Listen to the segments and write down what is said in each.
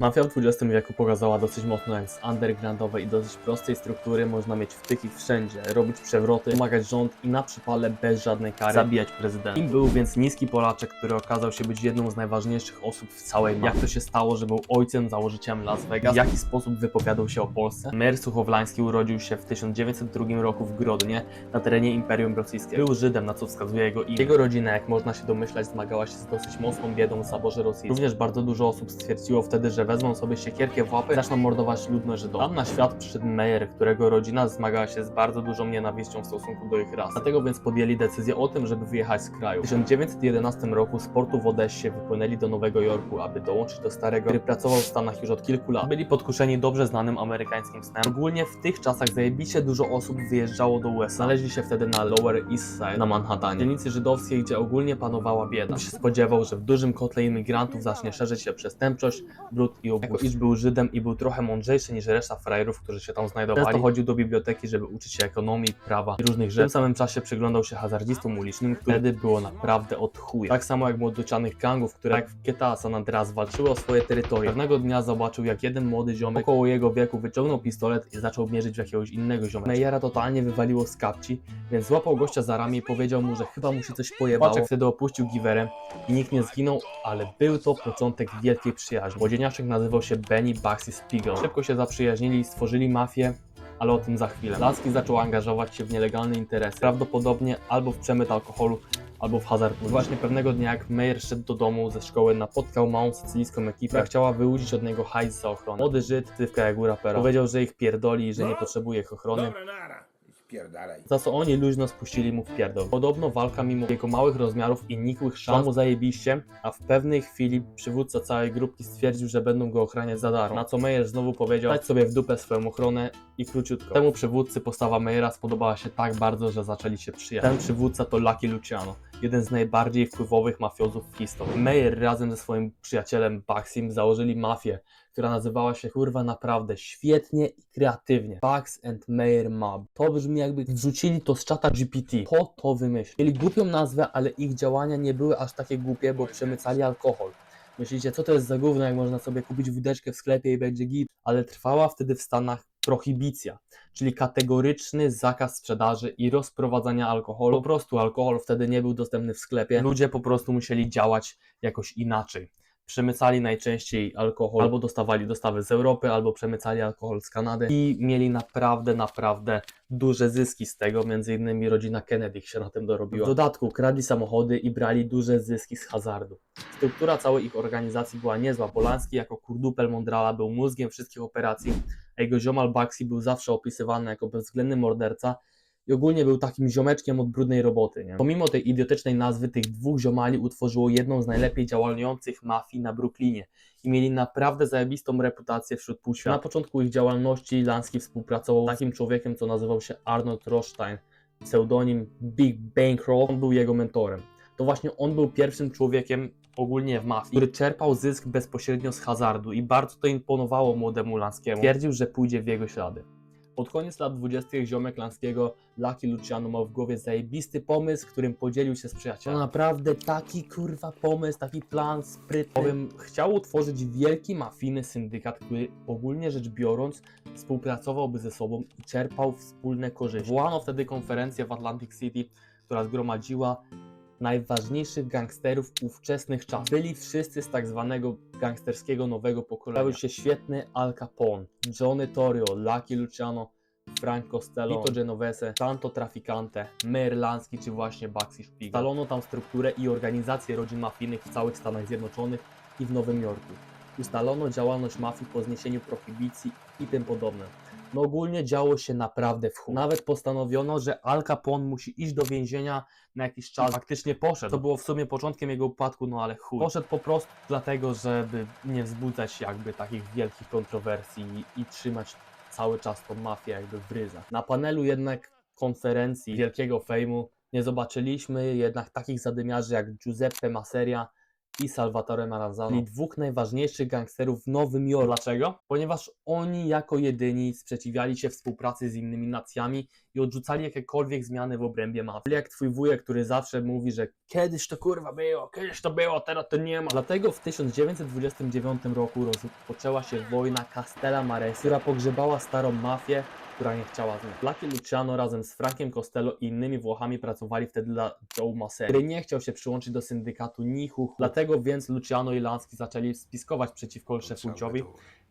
Mafia w XX wieku pokazała dosyć mocno, jak z undergroundowej i dosyć prostej struktury można mieć wtyki wszędzie, robić przewroty, pomagać rząd i na przypale bez żadnej kary zabijać prezydenta. Kim był więc niski Polaczek, który okazał się być jedną z najważniejszych osób w całej mafii. Jak to się stało, że był ojcem założycielem Las Vegas? W jaki sposób wypowiadał się o Polsce? Mer Suchowlański urodził się w 1902 roku w Grodnie na terenie Imperium Rosyjskiego. Był Żydem, na co wskazuje jego imię. Jego rodzina, jak można się domyślać, zmagała się z dosyć mocną biedą w zaborze rosyjskim. Również bardzo dużo osób stwierdziło wtedy, że wezmą sobie siekierkę w łapy i zaczną mordować ludność żydowską. Tam na świat przyszedł Meyer, którego rodzina zmagała się z bardzo dużą nienawiścią w stosunku do ich rasy. Dlatego więc podjęli decyzję o tym, żeby wyjechać z kraju. W 1911 roku z portu w Odessie wypłynęli do Nowego Jorku, aby dołączyć do starego, który pracował w Stanach już od kilku lat. Byli podkuszeni dobrze znanym amerykańskim snem. Ogólnie w tych czasach zajebiście dużo osób wyjeżdżało do USA. Znaleźli się wtedy na Lower East Side na Manhattanie, dzielnicy żydowskiej, gdzie ogólnie panowała bieda. Kto się spodziewał, że w dużym kotle imigrantów zacznie szerzyć się przestępczość, brud i. Jako iż był Żydem i był trochę mądrzejszy niż reszta frajerów, którzy się tam znajdowali, często chodził do biblioteki, żeby uczyć się ekonomii, prawa i różnych rzeczy. W tym samym czasie przyglądał się hazardzistom ulicznym, które wtedy było naprawdę od chuja. Tak samo jak młodocianych gangów, które jak w GTA San Andreas walczyły o swoje terytorium. Pewnego dnia zobaczył, jak jeden młody ziomek około jego wieku wyciągnął pistolet i zaczął mierzyć w jakiegoś innego ziomka. Mejera totalnie wywaliło z kapci, więc złapał gościa za ramię i powiedział mu, że chyba mu się coś pojebało. Paczek wtedy opuścił giwerem i nikt nie zginął, ale był to początek wielkiej przyjaźni. Młodzieniaszek nazywał się Benny Baxi Spiegel. Szybko się zaprzyjaźnili i stworzyli mafię, ale o tym za chwilę. Laski zaczął angażować się w nielegalne interesy, prawdopodobnie albo w przemyt alkoholu, albo w hazard. Właśnie pewnego dnia, jak Meyer szedł do domu ze szkoły, napotkał małą sycylijską ekipę, która chciała wyłudzić od niego hajs za ochronę. Młody Żyd, tywka jak u rapera, powiedział, że ich pierdoli i że nie potrzebuje ich ochrony. Spierdalaj. Za co oni luźno spuścili mu w pierdol. Podobno walka mimo jego małych rozmiarów i nikłych szans mu zajebiście, a w pewnej chwili przywódca całej grupki stwierdził, że będą go ochraniać za darmo. Na co Meyer znowu powiedział, dać sobie w dupę swoją ochronę i króciutko. Temu przywódcy postawa Meyera spodobała się tak bardzo, że zaczęli się przyjaźnić. Ten przywódca to Lucky Luciano, jeden z najbardziej wpływowych mafiozów w historii. Meyer razem ze swoim przyjacielem Baxim założyli mafię, która nazywała się kurwa naprawdę świetnie i kreatywnie. Bugs and Meyer Mob. To brzmi jakby wrzucili to z czata GPT. Po to wymyślił. Mieli głupią nazwę, ale ich działania nie były aż takie głupie, bo przemycali alkohol. Myślicie, co to jest za gówno, jak można sobie kupić wódeczkę w sklepie i będzie git? Ale trwała wtedy w Stanach prohibicja, czyli kategoryczny zakaz sprzedaży i rozprowadzania alkoholu. Po prostu alkohol wtedy nie był dostępny w sklepie. Ludzie po prostu musieli działać jakoś inaczej. Przemycali najczęściej alkohol, albo dostawali dostawy z Europy, albo przemycali alkohol z Kanady i mieli naprawdę, naprawdę duże zyski z tego. Między innymi rodzina Kennedy się na tym dorobiła. W dodatku kradli samochody i brali duże zyski z hazardu. Struktura całej ich organizacji była niezła. Polanski jako kurdupel Mondrala był mózgiem wszystkich operacji, a jego ziomal Baxi był zawsze opisywany jako bezwzględny morderca i ogólnie był takim ziomeczkiem od brudnej roboty. Nie? Pomimo tej idiotycznej nazwy, tych dwóch ziomali utworzyło jedną z najlepiej działających mafii na Brooklynie i mieli naprawdę zajebistą reputację wśród półświata. Na początku ich działalności Lansky współpracował z takim człowiekiem, co nazywał się Arnold Rothstein, pseudonim Big Bankroll. On był jego mentorem. To właśnie on był pierwszym człowiekiem ogólnie w mafii, który czerpał zysk bezpośrednio z hazardu i bardzo to imponowało młodemu Lanskiemu. Twierdził, że pójdzie w jego ślady. Pod koniec lat 20. ziomek Lanskiego, Lucky Luciano miał w głowie zajebisty pomysł, którym podzielił się z przyjacielem. To naprawdę taki kurwa pomysł, taki plan sprytny. Powiem, chciał utworzyć wielki mafijny syndykat, który ogólnie rzecz biorąc współpracowałby ze sobą i czerpał wspólne korzyści. Wołano wtedy konferencję w Atlantic City, która zgromadziła najważniejszych gangsterów ówczesnych czasów. Byli wszyscy z tak zwanego gangsterskiego nowego pokolenia. Pojawił się świetny Al Capone, Johnny Torrio, Lucky Luciano, Frank Costello, Vito Genovese, Santo Traficante, Meyer Lansky czy właśnie Baxi Spiegel. Stalono tam strukturę i organizację rodzin mafijnych w całych Stanach Zjednoczonych i w Nowym Jorku. Ustalono działalność mafii po zniesieniu prohibicji i tym podobne. No ogólnie działo się naprawdę w chuj. Nawet postanowiono, że Al Capone musi iść do więzienia na jakiś czas. Faktycznie poszedł. To było w sumie początkiem jego upadku, no ale chuj. Poszedł po prostu dlatego, żeby nie wzbudzać jakby takich wielkich kontrowersji i, i trzymać cały czas tą mafię jakby w ryzach. Na panelu jednak konferencji wielkiego fejmu nie zobaczyliśmy jednak takich zadymiarzy jak Giuseppe Masseria i Salvatore Maranzano, czyli dwóch najważniejszych gangsterów w Nowym Jorku. Dlaczego? Ponieważ oni jako jedyni sprzeciwiali się współpracy z innymi nacjami i odrzucali jakiekolwiek zmiany w obrębie mafii. Jak twój wujek, który zawsze mówi, że kiedyś to kurwa było, kiedyś to było, teraz to nie ma. Dlatego w 1929 roku rozpoczęła się wojna Castella Maresi, która pogrzebała starą mafię, która nie chciała znieść. Lucky Luciano razem z Frankiem Costello i innymi Włochami pracowali wtedy dla Joe Masseri, który nie chciał się przyłączyć do syndykatu Nichu. Dlatego więc Luciano i Lansky zaczęli spiskować przeciwko szefunciowi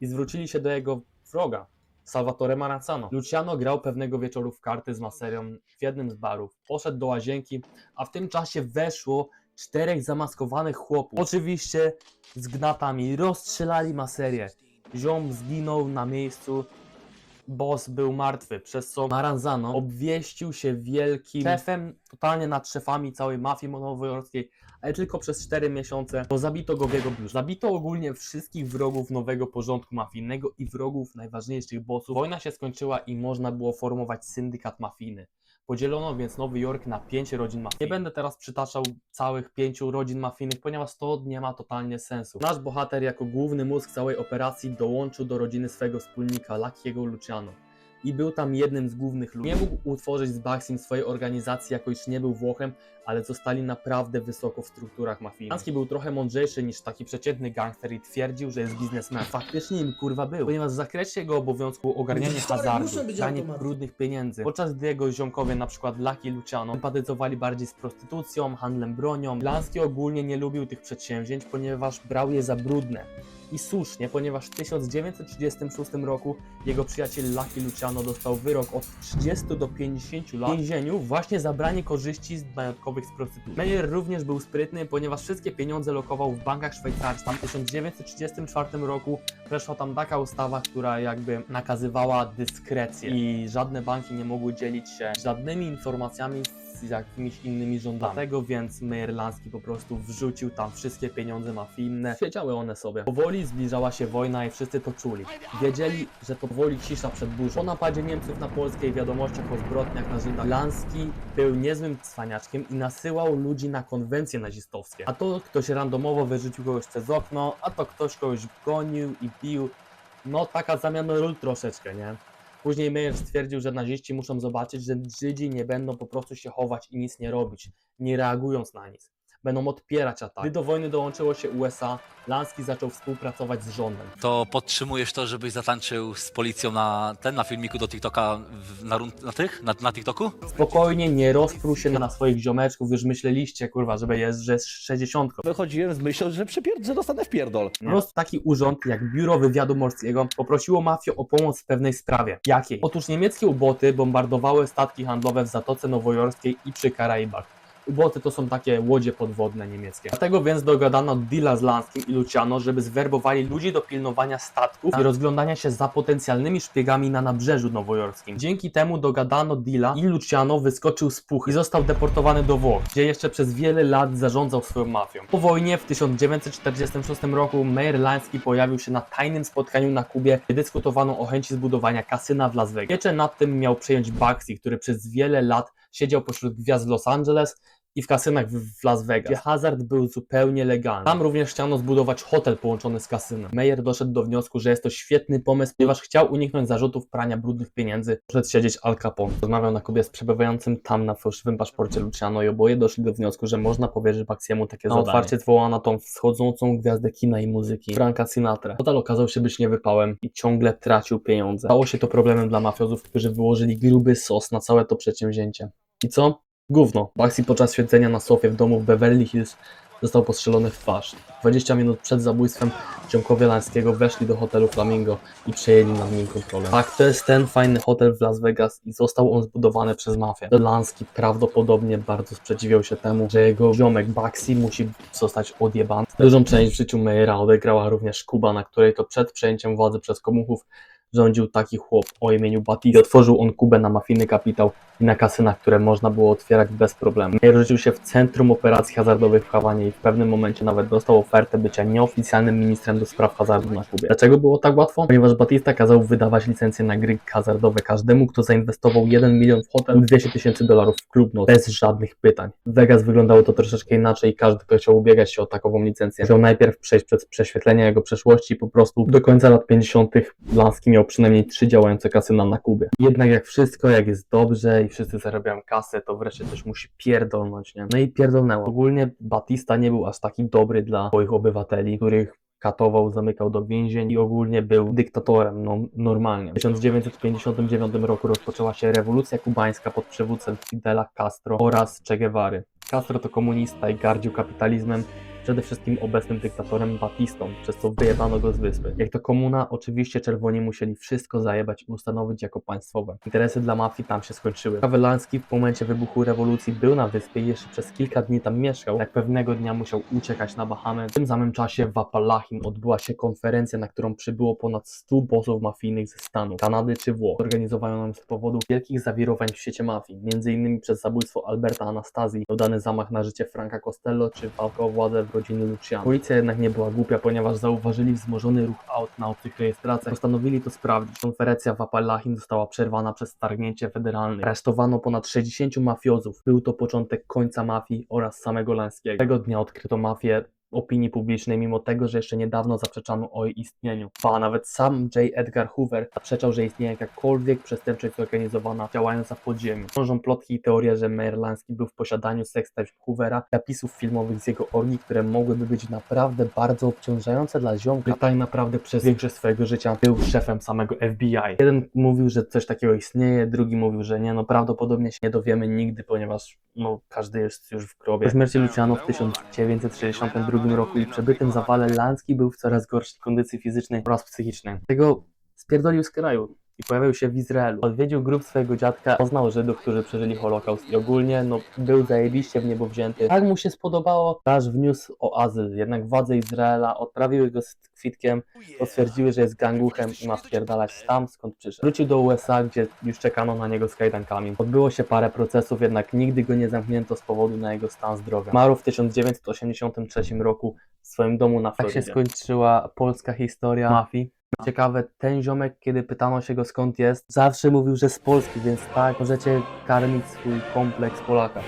i zwrócili się do jego wroga, Salvatore Maranzano. Luciano grał pewnego wieczoru w karty z Masserią w jednym z barów. Poszedł do łazienki, a w tym czasie weszło czterech zamaskowanych chłopów. Oczywiście z gnatami rozstrzelali Masserię. Ziom zginął na miejscu, boss był martwy, przez co Maranzano obwieścił się wielkim szefem, totalnie nad szefami całej mafii nowojorskiej, ale tylko przez 4 miesiące, bo zabito go w jego biurze. Zabito ogólnie wszystkich wrogów nowego porządku mafijnego i wrogów najważniejszych bossów. Wojna się skończyła i można było formować syndykat mafijny. Podzielono więc Nowy Jork na pięć rodzin mafijnych. Nie będę teraz przytaczał całych pięciu rodzin mafijnych, ponieważ to nie ma totalnie sensu. Nasz bohater jako główny mózg całej operacji dołączył do rodziny swego wspólnika, Lucky'ego Luciano. I był tam jednym z głównych ludzi. Nie mógł utworzyć z Baxim swojej organizacji, jako iż nie był Włochem, ale zostali naprawdę wysoko w strukturach mafijnych. Lansky był trochę mądrzejszy niż taki przeciętny gangster i twierdził, że jest biznesmen. Faktycznie im kurwa był, ponieważ w zakresie jego obowiązku ogarnianie hazardu, automatem. brudnych pieniędzy, podczas gdy jego ziomkowie, na przykład Lucky Luciano, sympatyzowali bardziej z prostytucją, handlem bronią. Lansky ogólnie nie lubił tych przedsięwzięć, ponieważ brał je za brudne. I słusznie, ponieważ w 1936 roku jego przyjaciel Lucky Luciano dostał wyrok od 30 do 50 lat w więzieniu właśnie za branie korzyści majątkowych z prostytucji. Meyer również był sprytny, ponieważ wszystkie pieniądze lokował w bankach szwajcarskich. W 1934 roku weszła tam taka ustawa, która jakby nakazywała dyskrecję i żadne banki nie mogły dzielić się żadnymi informacjami z jakimiś innymi rządami. Dlatego więc Meyer Lansky po prostu wrzucił tam wszystkie pieniądze mafijne. Siedziały one sobie. Powoli zbliżała się wojna i wszyscy to czuli. Wiedzieli, że to powoli cisza przed burzą. Po napadzie Niemców na Polskę i wiadomościach o zbrodniach na Żydach, Lansky był niezłym cwaniaczkiem i nasyłał ludzi na konwencje nazistowskie. A to ktoś randomowo wyrzucił kogoś przez okno, a to ktoś kogoś gonił i bił. No taka zamiana ról troszeczkę, nie? Później Meyer stwierdził, że naziści muszą zobaczyć, że Żydzi nie będą po prostu się chować i nic nie robić, nie reagując na nic. Będą odpierać atak. Gdy do wojny dołączyło się USA, Lansky zaczął współpracować z rządem. To podtrzymujesz to, żebyś zatańczył z policją na ten, na filmiku do TikToka, w- na, run- na tych, na, na TikToku? Spokojnie, nie rozprół się na swoich ziomeczków, już myśleliście, kurwa, żeby jest, że jest 60. Wychodziłem z myślą, że, przypier- że dostanę w pierdol. Po prostu taki urząd jak Biuro Wywiadu Morskiego poprosiło mafię o pomoc w pewnej sprawie. Jakiej? Otóż niemieckie uboty bombardowały statki handlowe w Zatoce Nowojorskiej i przy Karaibach. Uboty to są takie łodzie podwodne niemieckie. Dlatego więc dogadano deala z Lanskim i Luciano, żeby zwerbowali ludzi do pilnowania statków i rozglądania się za potencjalnymi szpiegami na nabrzeżu nowojorskim. Dzięki temu dogadano deala i Luciano wyskoczył z puchy i został deportowany do Włoch, gdzie jeszcze przez wiele lat zarządzał swoją mafią. Po wojnie w 1946 roku Meyer Lansky pojawił się na tajnym spotkaniu na Kubie, gdzie dyskutowano o chęci zbudowania kasyna w Las Vegas. Pieczę nad tym miał przejąć Bugsy, który przez wiele lat siedział pośród gwiazd Los Angeles i w kasynach w, Las Vegas, gdzie hazard był zupełnie legalny. Tam również chciano zbudować hotel połączony z kasynem. Meyer doszedł do wniosku, że jest to świetny pomysł, ponieważ chciał uniknąć zarzutów prania brudnych pieniędzy. Przed siedzieć Al Capone. Rozmawiał na Kubie z przebywającym tam na fałszywym paszporcie Luciano i oboje doszli do wniosku, że można powierzyć Baxiemu takie zadanie. otwarcie zwołano na tą wschodzącą gwiazdę kina i muzyki, Franka Sinatra. Hotel okazał się być niewypałem i ciągle tracił pieniądze. Stało się to problemem dla mafiozów, którzy wyłożyli gruby sos na całe to przedsięwzięcie. I co? Gówno. Baxi podczas siedzenia na sofie w domu w Beverly Hills został postrzelony w twarz. 20 minut przed zabójstwem ziomkowie Lańskiego weszli do hotelu Flamingo i przejęli nad nim kontrolę. Tak, to jest ten fajny hotel w Las Vegas i został on zbudowany przez mafię. Lansky prawdopodobnie bardzo sprzeciwiał się temu, że jego ziomek Baxi musi zostać odjebany. Dużą część w życiu Meyera odegrała również Kuba, na której to przed przejęciem władzy przez komuchów rządził taki chłop o imieniu Batista. Otworzył on Kubę na mafijny kapitał i na kasynach, które można było otwierać bez problemu. Mayer rzucił się w centrum operacji hazardowych w Hawanie i w pewnym momencie nawet dostał ofertę bycia nieoficjalnym ministrem do spraw hazardu na Kubie. Dlaczego było tak łatwo? Ponieważ Batista kazał wydawać licencje na gry hazardowe każdemu, kto zainwestował 1 milion w hotel lub 200 tysięcy dolarów w klub noc, bez żadnych pytań. W Vegas wyglądało to troszeczkę inaczej i każdy, kto chciał ubiegać się o takową licencję, musiał najpierw przejść przez prześwietlenie jego przeszłości i po prostu do końca lat 50. Lansky miał przynajmniej trzy działające kasyna na Kubie. Jednak jak wszystko, jak jest dobrze i wszyscy zarabiają kasę, to wreszcie coś musi pierdolnąć, nie? No i pierdolnęło. Ogólnie Batista nie był aż taki dobry dla swoich obywateli, których katował, zamykał do więzień i ogólnie był dyktatorem, no normalnie. W 1959 roku rozpoczęła się rewolucja kubańska pod przywództwem Fidela Castro oraz Che Guevary. Castro to komunista i gardził kapitalizmem, przede wszystkim obecnym dyktatorem Batistą, przez co wyjebano go z wyspy. Jak to komuna, oczywiście czerwoni musieli wszystko zajebać i ustanowić jako państwowe. Interesy dla mafii tam się skończyły. Kawelanski w momencie wybuchu rewolucji był na wyspie i jeszcze przez kilka dni tam mieszkał, jak pewnego dnia musiał uciekać na Bahamy. W tym samym czasie w Apalachim odbyła się konferencja, na którą przybyło ponad 100 bossów mafijnych ze Stanów, Kanady czy Włoch. Zorganizowano ją z powodu wielkich zawirowań w świecie mafii, innymi przez zabójstwo Alberta Anastazji, udany zamach na życie Franka Costello czy walkę o władzę w rodziny Luciano. Policja jednak nie była głupia, ponieważ zauważyli wzmożony ruch aut na obcych rejestracjach. Postanowili to sprawdzić. Konferencja w Apalachim została przerwana przez stargnięcie federalne. Aresztowano ponad 60 mafiozów. Był to początek końca mafii oraz samego Lańskiego. Tego dnia odkryto mafię opinii publicznej, mimo tego, że jeszcze niedawno zaprzeczano o jej istnieniu. Ba, nawet sam J. Edgar Hoover zaprzeczał, że istnieje jakakolwiek przestępczość zorganizowana działająca w podziemiu. Krążą plotki i teorie, że Meyer Lansky był w posiadaniu sextape Hoovera, zapisów filmowych z jego orgii, które mogłyby być naprawdę bardzo obciążające dla ziomka. Tak naprawdę przez większość swojego życia był szefem samego FBI. Jeden mówił, że coś takiego istnieje, drugi mówił, że nie, no prawdopodobnie się nie dowiemy nigdy, ponieważ no, każdy jest już w grobie. Po śmierci Luciano w 1962 roku i przebytym zawale Lansky był w coraz gorszej kondycji fizycznej oraz psychicznej. Tego spierdolił z kraju i pojawił się w Izraelu. Odwiedził grób swojego dziadka, poznał Żydów, którzy przeżyli Holokaust i ogólnie no, był zajebiście w niebo wzięty. Tak mu się spodobało, aż wniósł o azyl. Jednak władze Izraela odprawiły go z kwitkiem, to stwierdziły, że jest ganguchem i ma spierdalać tam, skąd przyszedł. Wrócił do USA, gdzie już czekano na niego z kajdankami. Odbyło się parę procesów, jednak nigdy go nie zamknięto z powodu na jego stan zdrowia. Zmarł w 1983 roku w swoim domu na Florydzie. Tak się skończyła polska historia mafii. Ciekawe, ten ziomek, kiedy pytano się go skąd jest, zawsze mówił, że z Polski, więc tak, możecie karmić swój kompleks Polaka.